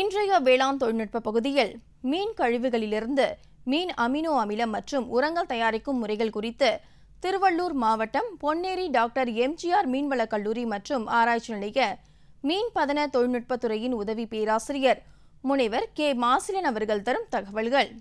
இன்றைய வேளாண் தொழில்நுட்ப பகுதியில் மீன் கழிவுகளிலிருந்து மீன் அமினோ அமிலம் மற்றும் உரங்கள் தயாரிக்கும் முறைகள் குறித்து திருவள்ளூர் மாவட்டம் பொன்னேரி டாக்டர் எம்ஜிஆர் மீன்வளக் கல்லூரி மற்றும் ஆராய்ச்சி நிலைய மீன் பதன தொழில்நுட்பத்துறையின் உதவி பேராசிரியர் முனைவர் கே. மாசிலன் அவர்கள் தரும் தகவல்கள்.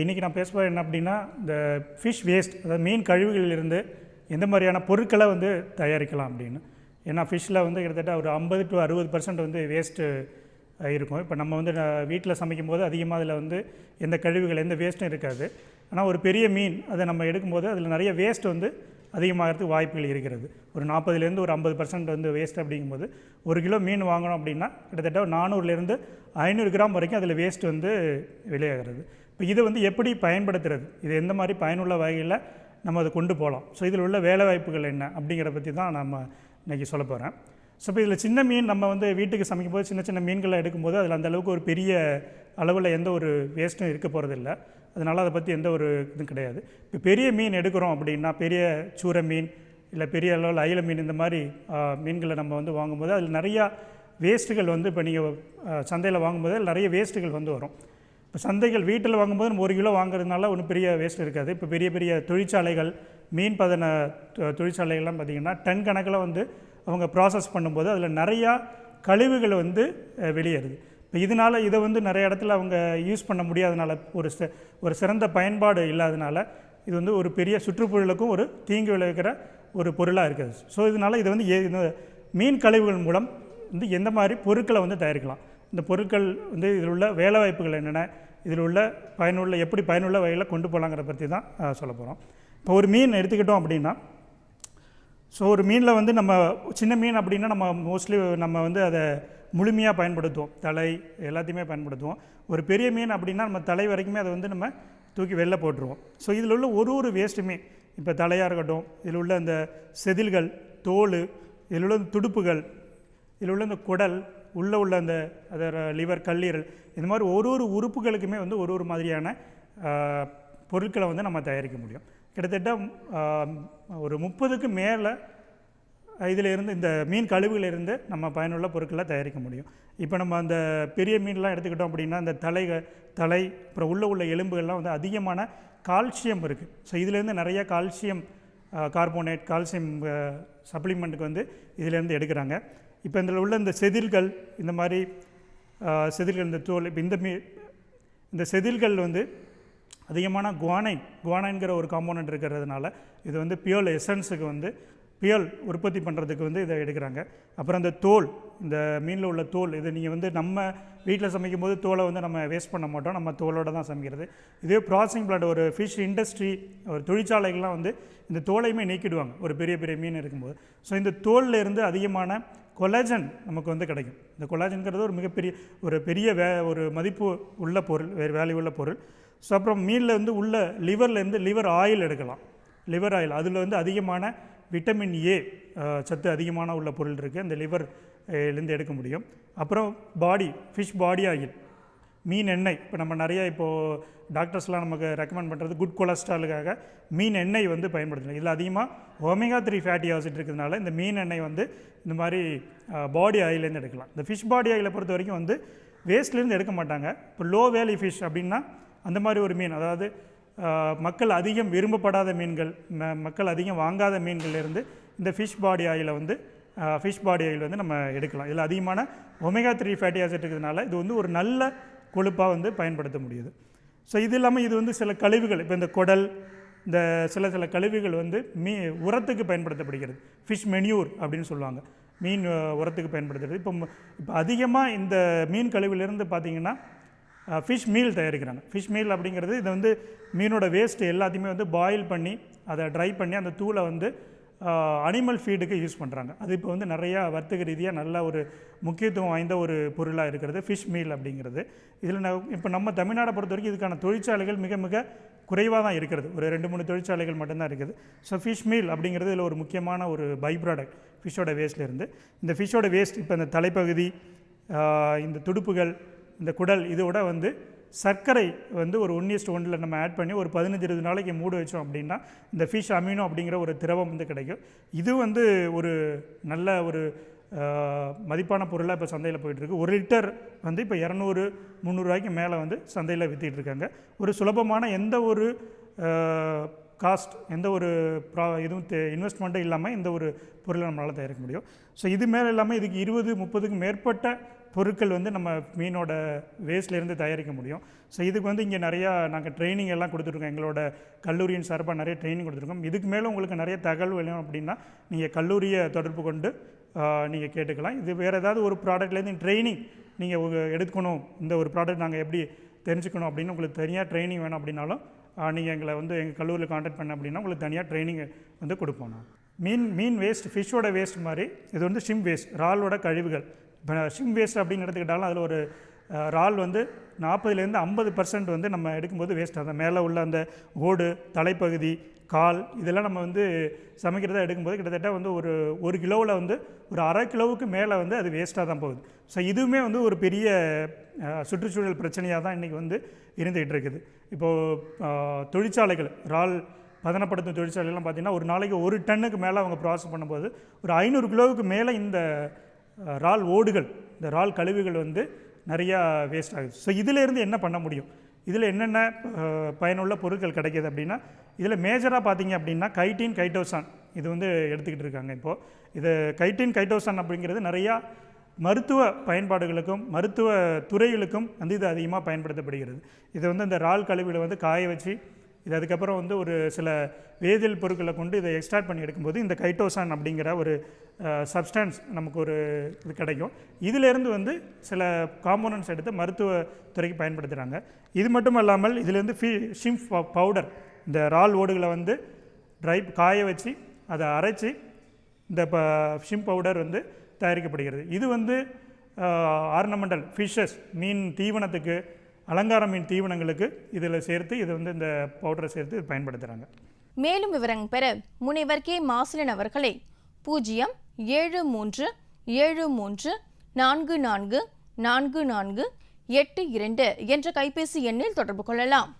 இன்றைக்கி நான் பேச என்ன அப்படின்னா இந்த ஃபிஷ் வேஸ்ட் அதாவது மீன் கழிவுகளிலிருந்து எந்த மாதிரியான பொருட்களை வந்து தயாரிக்கலாம் அப்படின்னு. ஏன்னா ஃபிஷ்ஷில் வந்து கிட்டத்தட்ட ஒரு ஐம்பது டு அறுபது பர்சன்ட் வந்து வேஸ்ட்டு இருக்கும். இப்போ நம்ம வந்து வீட்டில் சமைக்கும் போது அதிகமாக அதில் வந்து எந்த கழிவுகள் எந்த வேஸ்ட்டும் இருக்காது. ஆனால் ஒரு பெரிய மீன் அதை நம்ம எடுக்கும்போது அதில் நிறைய வேஸ்ட் வந்து அதிகமாகிறதுக்கு வாய்ப்புகள் இருக்கிறது. ஒரு நாற்பதுலேருந்து ஒரு ஐம்பது பர்சன்ட் வந்து வேஸ்ட் அப்படிங்கும்போது ஒரு கிலோ மீன் வாங்கணும் அப்படின்னா கிட்டத்தட்ட ஒரு நானூறுலேருந்து ஐநூறு கிராம் வரைக்கும் அதில் வேஸ்ட் வந்து வெளியாகிறது. இப்போ இதை வந்து எப்படி பயன்படுத்துறது? இது எந்த மாதிரி பயனுள்ள வகையில் நம்ம அதை கொண்டு போகலாம்? ஸோ இதில் உள்ள வேலை வாய்ப்புகள் என்ன? அப்படிங்கிறத பற்றி தான் நம்ம இன்றைக்கி சொல்ல போகிறேன் ஸோ இப்போ இதில் சின்ன மீன் நம்ம வந்து வீட்டுக்கு சமைக்கும் போது சின்ன சின்ன மீன்களை எடுக்கும்போது அதில் அந்த அளவுக்கு ஒரு பெரிய அளவில் எந்த ஒரு வேஸ்ட்டும் இருக்க போகிறதில்ல அதனால் அதை பற்றி எந்த ஒரு இதுவும் கிடையாது. இப்போ பெரிய மீன் எடுக்கிறோம் அப்படின்னா பெரிய சூரை மீன் இல்லை பெரிய அளவில் அயில மீன் இந்த மாதிரி மீன்களை நம்ம வந்து வாங்கும்போது அதில் நிறையா வேஸ்ட்டுகள் வந்து இப்போ நீங்கள் சந்தையில் வாங்கும்போது அதில் நிறைய வேஸ்ட்டுகள் வந்து வரும். இப்போ சந்தைகள் வீட்டில் வாங்கும்போது நம்ம ஒரு கிலோ வாங்குறதுனால ஒன்றும் பெரிய வேஸ்ட் இருக்காது. இப்போ பெரிய பெரிய தொழிற்சாலைகள் மீன் பதன தொ- தொழிற்சாலைகள்லாம் பார்த்திங்கன்னா டன் கணக்கில் வந்து அவங்க ப்ராசஸ் பண்ணும்போது அதில் நிறையா கழிவுகள் வந்து வெளியேறுது. இப்போ இதனால் இதை வந்து நிறைய இடத்துல அவங்க யூஸ் பண்ண முடியாதனால ஒரு ஒரு சிறந்த பயன்பாடு இல்லாதனால இது வந்து ஒரு பெரிய சுற்றுச்சூழலுக்கும் ஒரு தீங்கு விளைவிக்கிற ஒரு பொருளாக இருக்குது. ஸோ இதனால் இது வந்து ஏ- மீன் கழிவுகள் மூலம் வந்து எந்த மாதிரி பொருட்களை வந்து தயாரிக்கலாம். இந்த பொருட்கள் வந்து இதில் உள்ள வேலைவாய்ப்புகள் என்னென்ன இதில் உள்ள பயனுள்ள எப்படி பயனுள்ள வகையில் கொண்டு போகலாங்கிற பற்றி தான் சொல்ல போகிறோம் இப்போ ஒரு மீன் எடுத்துக்கிட்டோம் அப்படின்னா ஸோ ஒரு மீனில் வந்து நம்ம சின்ன மீன் அப்படின்னா நம்ம மோஸ்ட்லி நம்ம வந்து அதை முழுமையாக பயன்படுத்துவோம். தலை எல்லாத்தையுமே பயன்படுத்துவோம். ஒரு பெரிய மீன் அப்படின்னா நம்ம தலை வரைக்குமே அதை வந்து நம்ம தூக்கி வெளில போட்டுருவோம். ஸோ இதில் உள்ள ஒரு ஒரு வேஸ்ட்டுமே இப்போ தலையாக இருக்கட்டும் இதில் உள்ள அந்த செதில்கள் தோல் இதில் உள்ள இந்த துடுப்புகள் இதில் உள்ள இந்த குடல் உள்ளே உள்ள அந்த அதோட லிவர் கல்லீரல் இந்த மாதிரி ஒரு ஒரு உறுப்புகளுக்குமே வந்து ஒரு ஒரு மாதிரியான பொருட்களை வந்து நம்ம தயாரிக்க முடியும். கிட்டத்தட்ட ஒரு முப்பதுக்கு மேலே இதில் இருந்து இந்த மீன் கழிவுகளிலிருந்து இருந்து நம்ம பயனுள்ள பொருட்களை தயாரிக்க முடியும். இப்போ நம்ம அந்த பெரிய மீன்லாம் எடுத்துக்கிட்டோம் அப்படின்னா அந்த தலை தலை அப்புறம் உள்ளே உள்ள எலும்புகள்லாம் வந்து அதிகமான கால்சியம் இருக்குது ஸோ இதுலேருந்து நிறைய கால்சியம் கார்போனேட் கால்சியம் சப்ளிமெண்ட்டுக்கு வந்து இதிலேருந்து எடுக்கிறாங்க. இப்போ இதில் உள்ள இந்த செதில்கள் இந்த மாதிரி செதில்கள் இந்த தோல் இப்போ இந்த மீ இந்த செதில்கள் வந்து அதிகமான குவானைன் குவானைன்கிற ஒரு காம்போனன்ட் இருக்கிறதுனால இது வந்து பியோல் எசன்ஸுக்கு வந்து பியல் உற்பத்தி பண்ணுறதுக்கு வந்து இதை எடுக்கிறாங்க. அப்புறம் அந்த தோல் இந்த மீனில் உள்ள தோல் இது நீங்கள் வந்து நம்ம வீட்டில் சமைக்கும் போது தோலை வந்து நம்ம வேஸ்ட் பண்ண மாட்டோம் நம்ம தோலோடு தான் சமைக்கிறது. இதே ப்ராசஸிங் பிளான்ட் ஒரு ஃபிஷ் இண்டஸ்ட்ரி ஒரு தொழிற்சாலைகள்லாம் வந்து இந்த தோலையுமே நீக்கிடுவாங்க ஒரு பெரிய பெரிய மீன் இருக்கும்போது. ஸோ இந்த தோலில் இருந்து அதிகமான கொலாஜன் நமக்கு வந்து கிடைக்கும். இந்த கொலாஜன்கிறது ஒரு மிகப்பெரிய ஒரு பெரிய வே ஒரு மதிப்பு உள்ள பொருள் வேறு வேல்யூ உள்ள பொருள். ஸோ அப்புறம் மீனில் வந்து உள்ள லிவர்லேருந்து லிவர் ஆயில் எடுக்கலாம். லிவர் ஆயில் அதில் வந்து அதிகமான விட்டமின் ஏ சத்து அதிகமான உள்ள பொருள் இருக்குது அந்த லிவர் லேருந்து எடுக்க முடியும். அப்புறம் பாடி ஃபிஷ் பாடி ஆயில் மீன் எண்ணெய். இப்போ நம்ம நிறைய இப்போது டாக்டர்ஸ்லாம் நமக்கு ரெக்கமெண்ட் பண்ணுறது குட் கொலஸ்ட்ராலுக்காக மீன் எண்ணெய் வந்து பயன்படுத்தணும் இதில் அதிகமாக ஒமேகா த்ரீ ஃபேட்டி ஆசிட் இருக்கிறதுனால இந்த மீன் எண்ணெய் வந்து இந்த மாதிரி பாடி ஆயிலேருந்து எடுக்கலாம். இந்த ஃபிஷ் பாடி ஆயிலை பொறுத்த வரைக்கும் வந்து வேஸ்ட்லேருந்து எடுக்க மாட்டாங்க. இப்போ லோ வேலி ஃபிஷ் அப்படின்னா அந்த மாதிரி ஒரு மீன் அதாவது மக்கள் அதிகம் விரும்பப்படாத மீன்கள் மக்கள் அதிகம் வாங்காத மீன்கள்லேருந்து இந்த ஃபிஷ் பாடி ஆயிலை வந்து ஃபிஷ் பாடி ஆயில் வந்து நம்ம எடுக்கலாம். இதில் அதிகமான ஒமேகா த்ரீ ஃபேட்டி ஆசிட் இருக்கிறதுனால இது வந்து ஒரு நல்ல கொழுப்பாக வந்து பயன்படுத்த முடியுது. ஸோ இது இல்லாமல் இது வந்து சில கழிவுகள் இப்போ இந்த குடல் இந்த சில சில கழிவுகள் வந்து மீ உரத்துக்கு பயன்படுத்தப்படுகிறது. ஃபிஷ் மெனியூர் அப்படின்னு சொல்லுவாங்க. மீன் உரத்துக்கு பயன்படுத்துறது. இப்போ இப்போ அதிகமாக இந்த மீன் கழிவுலேருந்து பார்த்தீங்கன்னா ஃபிஷ் மீல் தயாரிக்கிறாங்க. ஃபிஷ் மீல் அப்படிங்கிறது இது வந்து மீனோட வேஸ்ட்டு எல்லாத்தையுமே வந்து பாயில் பண்ணி அதை ட்ரை பண்ணி அந்த தூளை வந்து அனிமல் ஃபீடுக்கு யூஸ் பண்ணுறாங்க அது இப்போ வந்து நிறையா வர்த்தக ரீதியாக நல்ல ஒரு முக்கியத்துவம் வாய்ந்த ஒரு பொருளாக இருக்கிறது ஃபிஷ் மீல் அப்படிங்கிறது. இதில் நான் இப்போ நம்ம தமிழ்நாடை பொறுத்த வரைக்கும் இதுக்கான தொழிற்சாலைகள் மிக மிக குறைவாக தான் இருக்கிறது. ஒரு ரெண்டு மூணு தொழிற்சாலைகள் மட்டும்தான் இருக்குது. ஸோ ஃபிஷ் மீல் அப்படிங்கிறது இதில் ஒரு முக்கியமான ஒரு பை ப்ராடக்ட் ஃபிஷ்ஷோட வேஸ்ட்லேருந்து இந்த ஃபிஷ்ஷோட வேஸ்ட் இப்போ இந்த தலைப்பகுதி இந்த துடுப்புகள் இந்த குடல் இதோட வந்து சர்க்கரை வந்து ஒரு ஒன் இஸ்ட் ஒன்றில் நம்ம ஆட் பண்ணி ஒரு பதினஞ்சு இருபது நாளைக்கு மூடு வச்சோம் அப்படின்னா இந்த ஃபிஷ் அமீனோ அப்படிங்கிற ஒரு திரவம் வந்து கிடைக்கும். இது வந்து ஒரு நல்ல ஒரு மதிப்பான பொருளாக இப்போ சந்தையில் போயிட்டுருக்கு. ஒரு லிட்டர் வந்து இப்போ இரநூறு முந்நூறுரூவாய்க்கு மேலே வந்து சந்தையில் வித்திட்டு இருக்காங்க ஒரு சுலபமான எந்த ஒரு காஸ்ட் எந்த ஒரு ப்ரா இதுவும் இன்வெஸ்ட்மெண்ட்டும் இல்லாமல் இந்த ஒரு பொருளை நம்மளால் தயாரிக்க முடியும். ஸோ இது மேலே இல்லாமல் இதுக்கு இருபது முப்பதுக்கு மேற்பட்ட பொருட்கள் வந்து நம்ம மீனோட வேஸ்ட்லேருந்து தயாரிக்க முடியும். ஸோ இதுக்கு வந்து இங்கே நிறையா நாங்கள் ட்ரைனிங் எல்லாம் கொடுத்துருக்கோம். எங்களோட கல்லூரியின் சார்பாக நிறைய ட்ரைனிங் கொடுத்துருக்கோம். இதுக்கு மேலே உங்களுக்கு நிறைய தகவல் வேணும் அப்படின்னா நீங்கள் கல்லூரியை தொடர்பு கொண்டு நீங்கள் கேட்டுக்கலாம். இது வேறு ஏதாவது ஒரு ப்ராடக்ட்லேருந்து ட்ரைனிங் நீங்கள் எடுக்கணும். இந்த ஒரு ப்ராடக்ட் நாங்கள் எப்படி தெரிஞ்சுக்கணும் அப்படின்னு உங்களுக்கு தனியாக ட்ரைனிங் வேணும் அப்படின்னாலும் நீங்கள் எங்களை வந்து எங்கள் கல்லூரியில் காண்டாக்ட் பண்ண அப்படின்னா உங்களுக்கு தனியாக ட்ரைனிங் வந்து கொடுப்போம். நான் மீன் மீன் வேஸ்ட் ஃபிஷ்ஷோட வேஸ்ட் மாதிரி இது வந்து ஷிம் வேஸ்ட் இறாலோட கழிவுகள். இப்போ ஷிம் வேஸ்ட் அப்படின்னு எடுத்துக்கிட்டாலும் அதில் ஒரு இறால் வந்து நாற்பதுலேருந்து ஐம்பது பர்சன்ட் வந்து நம்ம எடுக்கும்போது வேஸ்ட்டாக தான். மேலே உள்ள அந்த ஓடு தலைப்பகுதி கால் இதெல்லாம் நம்ம வந்து சமைக்கிறதா எடுக்கும்போது கிட்டத்தட்ட வந்து ஒரு ஒரு கிலோவில் வந்து ஒரு அரை கிலோவுக்கு மேலே வந்து அது வேஸ்ட்டாக தான் போகுது. ஸோ இதுவுமே வந்து ஒரு பெரிய சுற்றுச்சூழல் பிரச்சனையாக தான் இன்றைக்கி வந்து இருந்துகிட்டு இருக்குது. இப்போது தொழிற்சாலைகள் இறால் பதனப்படுத்தும் தொழிற்சாலைகள்லாம் பார்த்திங்கன்னா ஒரு நாளைக்கு ஒரு டன்னுக்கு மேலே அவங்க ப்ராசஸ் பண்ணும்போது ஒரு ஐநூறு கிலோவுக்கு மேலே இந்த ரால் இறால் ஓடுகள் இந்த இறால் கழிவுகள் வந்து நிறையா வேஸ்ட் ஆகுது. ஸோ இதிலேருந்து என்ன பண்ண முடியும்? இதில் என்னென்ன பயனுள்ள பொருட்கள் கிடைக்கிது அப்படின்னா இதில் மேஜராக பார்த்தீங்க அப்படின்னா கைட்டின் கைட்டோசான் இது வந்து எடுத்துக்கிட்டு இருக்காங்க இப்போது இது கைட்டின் கைட்டோசான் அப்படிங்கிறது நிறையா மருத்துவ பயன்பாடுகளுக்கும் மருத்துவ துறைகளுக்கும் வந்து இது அதிகமாக பயன்படுத்தப்படுகிறது. இது வந்து இந்த இறால் கழிவுகளை வந்து காய வச்சு இது அதுக்கப்புறம் வந்து ஒரு சில வேதியியல் பொருட்களை கொண்டு இதை எக்ஸ்ட்ராக்ட் பண்ணி எடுக்கும்போது இந்த கைட்டோசான் அப்படிங்கிற ஒரு சப்ஸ்டான்ஸ் நமக்கு ஒரு இது கிடைக்கும். இதிலேருந்து வந்து சில காம்போனன்ட்ஸ் எடுத்து மருத்துவ துறைக்கு பயன்படுத்துகிறாங்க இது மட்டும் இல்லாமல் இதிலேருந்து ஃபி ஷிம்ப் பவுடர் இந்த இறால் ஓடுகளை வந்து ட்ரை காய வச்சு அதை அரைச்சி இந்த ப ஷிம் பவுடர் வந்து தயாரிக்கப்படுகிறது. இது வந்து ஆர்னமெண்டல் ஃபிஷ்ஷஸ் மீன் தீவனத்துக்கு அலங்கார மீன் தீவனங்களுக்கு இதில் சேர்த்து இது வந்து இந்த பவுடரை சேர்த்து இது பயன்படுத்துகிறாங்க மேலும் விவரங்கள் பெற முனைவர் கே. மாசிலன் அவர்களை பூஜ்ஜியம் ஏழு மூன்று ஏழு மூன்று நான்கு நான்கு நான்கு நான்கு எட்டு இரண்டு என்ற கைபேசி எண்ணில் தொடர்பு கொள்ளலாம்.